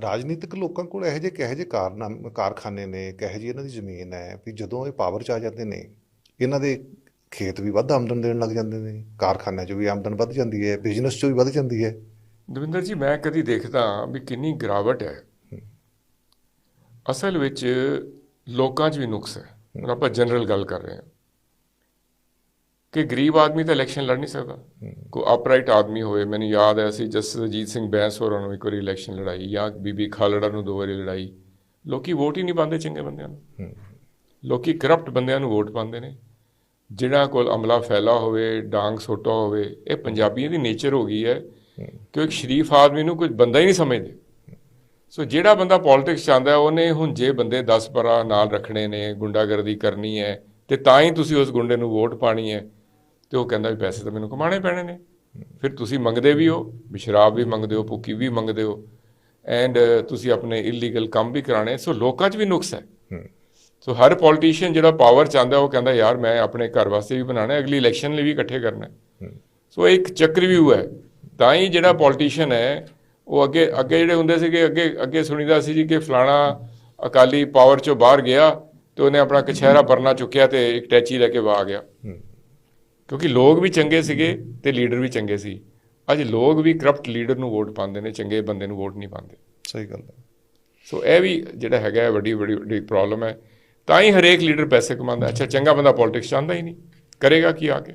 ਰਾਜਨੀਤਿਕ ਲੋਕਾਂ ਕੋਲ ਇਹੋ ਜਿਹੇ ਕਿਹੋ ਜਿਹੇ ਕਾਰਨਾਮ ਕਾਰਖਾਨੇ ਨੇ ਕਿਹੋ ਜਿਹੀ ਇਹਨਾਂ ਦੀ ਜ਼ਮੀਨ ਹੈ ਵੀ ਜਦੋਂ ਇਹ ਪਾਵਰ 'ਚ ਆ ਜਾਂਦੇ ਨੇ ਇਹਨਾਂ ਦੇ ਖੇਤ ਵੀ ਵੱਧ ਆਮਦਨ ਦੇਣ ਲੱਗ ਜਾਂਦੇ ਨੇ ਕਾਰਖਾਨਿਆਂ 'ਚੋਂ ਵੀ ਆਮਦਨ ਵੱਧ ਜਾਂਦੀ ਹੈ ਬਿਜ਼ਨਸ 'ਚੋਂ ਵੀ ਵੱਧ ਜਾਂਦੀ ਹੈ। ਦਵਿੰਦਰ ਜੀ ਮੈਂ ਕਦੀ ਦੇਖਦਾ ਵੀ ਕਿੰਨੀ ਗਿਰਾਵਟ ਹੈ। ਅਸਲ ਵਿੱਚ ਲੋਕਾਂ 'ਚ ਵੀ ਨੁਕਸ ਹੈ। ਆਪਾਂ ਜਨਰਲ ਗੱਲ ਕਰ ਰਹੇ ਹਾਂ। ਕਿ ਗਰੀਬ ਆਦਮੀ ਤਾਂ ਇਲੈਕਸ਼ਨ ਲੜ ਨਹੀਂ ਸਕਦਾ। ਕੋਈ ਅਪਰਾਈਟ ਆਦਮੀ ਹੋਵੇ ਮੈਨੂੰ ਯਾਦ ਹੈ ਅਸੀਂ ਜਸਟਿਸ ਅਜੀਤ ਸਿੰਘ ਬੈਂਸ ਹੋਰਾਂ ਨੂੰ ਇੱਕ ਵਾਰੀ ਇਲੈਕਸ਼ਨ ਲੜਾਈ ਜਾਂ ਬੀਬੀ ਖਾਲੜਾ ਨੂੰ ਦੋ ਵਾਰੀ ਲੜਾਈ। ਲੋਕੀ ਵੋਟ ਹੀ ਨਹੀਂ ਪਾਉਂਦੇ ਚੰਗੇ ਬੰਦਿਆਂ ਨੂੰ। ਲੋਕੀ ਕਰਪਟ ਬੰਦਿਆਂ ਨੂੰ ਵੋਟ ਪਾਉਂਦੇ ਨੇ। ਜਿਹੜਾ ਕੋਲ ਅਮਲਾ ਫੈਲਾ ਹੋਵੇ ਡਾਂਗ ਸੋਟਾ ਹੋਵੇ ਇਹ ਪੰਜਾਬੀਆਂ ਦੀ ਨੇਚਰ ਹੋ ਗਈ ਹੈ ਕਿ ਇੱਕ ਸ਼ਰੀਫ ਆਦਮੀ ਨੂੰ ਕੁਝ ਬੰਦਾ ਹੀ ਨਹੀਂ ਸਮਝਦੇ। ਸੋ ਜਿਹੜਾ ਬੰਦਾ ਪੋਲਿਟਿਕਸ ਚਾਹੁੰਦਾ ਉਹਨੇ ਹੁਣ ਜੇ ਬੰਦੇ 10 ਪਰਾ ਨਾਲ ਰੱਖਣੇ ਨੇ ਗੁੰਡਾਗਰਦੀ ਕਰਨੀ ਹੈ ਤੇ ਤਾਂ ਹੀ ਤੁਸੀਂ ਉਸ ਗੁੰਡੇ ਨੂੰ ਵੋਟ ਪਾਣੀ ਹੈ। ਤੇ ਉਹ ਕਹਿੰਦਾ ਵੀ ਪੈਸੇ ਤਾਂ ਮੈਨੂੰ ਕਮਾਣੇ ਪੈਣੇ ਨੇ। ਫਿਰ ਤੁਸੀਂ ਮੰਗਦੇ ਵੀ ਹੋ ਵੀ ਸ਼ਰਾਬ ਵੀ ਮੰਗਦੇ ਹੋ ਭੁੱਕੀ ਵੀ ਮੰਗਦੇ ਹੋ। ਐਂਡ ਤੁਸੀਂ ਆਪਣੇ ਇਲੀਗਲ ਕੰਮ ਵੀ ਕਰਾਣੇ ਸੋ ਲੋਕਾਂ 'ਚ ਵੀ ਨੁਕਸ ਹੈ। ਸੋ ਹਰ ਪੋਲੀਟੀਸ਼ੀਅਨ ਜਿਹੜਾ ਪਾਵਰ ਚਾਹੁੰਦਾ ਉਹ ਕਹਿੰਦਾ ਯਾਰ ਮੈਂ ਆਪਣੇ ਘਰ ਵਾਸਤੇ ਵੀ ਬਣਾਣਾ ਅਗਲੀ ਇਲੈਕਸ਼ਨ ਲਈ ਵੀ ਇਕੱਠੇ ਕਰਨਾ ਸੋ ਇੱਕ ਚੱਕਰਵਿਊ ਹੈ। ਤਾਂ ਹੀ ਜਿਹੜਾ ਪੋਲੀਟੀਸ਼ੀਅਨ ਹੈ ਉਹ ਅੱਗੇ ਅੱਗੇ ਜਿਹੜੇ ਹੁੰਦੇ ਸੀਗੇ ਅੱਗੇ ਅੱਗੇ ਸੁਣੀਦਾ ਸੀ ਜੀ ਕਿ ਫਲਾਣਾ ਅਕਾਲੀ ਪਾਵਰ ਚੋਂ ਬਾਹਰ ਗਿਆ ਤੇ ਉਹਨੇ ਆਪਣਾ ਕਛਹਿਰਾ ਪਰਨਾ ਚੁੱਕਿਆ ਤੇ ਇੱਕ ਟੈਚੀ ਲੈ ਕੇ ਵਾ ਗਿਆ। ਕਿਉਂਕਿ ਲੋਕ ਵੀ ਚੰਗੇ ਸੀਗੇ ਤੇ ਲੀਡਰ ਵੀ ਚੰਗੇ ਸੀ। ਅੱਜ ਲੋਕ ਵੀ ਕਰਪਟ ਲੀਡਰ ਨੂੰ ਵੋਟ ਪਾਉਂਦੇ ਨੇ ਚੰਗੇ ਬੰਦੇ ਨੂੰ ਵੋਟ ਨਹੀਂ ਪਾਉਂਦੇ। ਸਹੀ ਗੱਲ ਹੈ। ਸੋ ਇਹ ਵੀ ਜਿਹੜਾ ਹੈਗਾ ਵੱਡੀ ਵੱਡੀ ਵੱਡੀ ਪ੍ਰੋਬਲਮ ਹੈ। ਤਾਂ ਹੀ ਹਰੇਕ ਲੀਡਰ ਪੈਸੇ ਕਮਾਉਂਦਾ। ਅੱਛਾ ਚੰਗਾ ਬੰਦਾ ਪੋਲਿਟਿਕਸ ਚਾਹੁੰਦਾ ਹੀ ਨਹੀਂ। ਕਰੇਗਾ ਕੀ ਆ ਕੇ?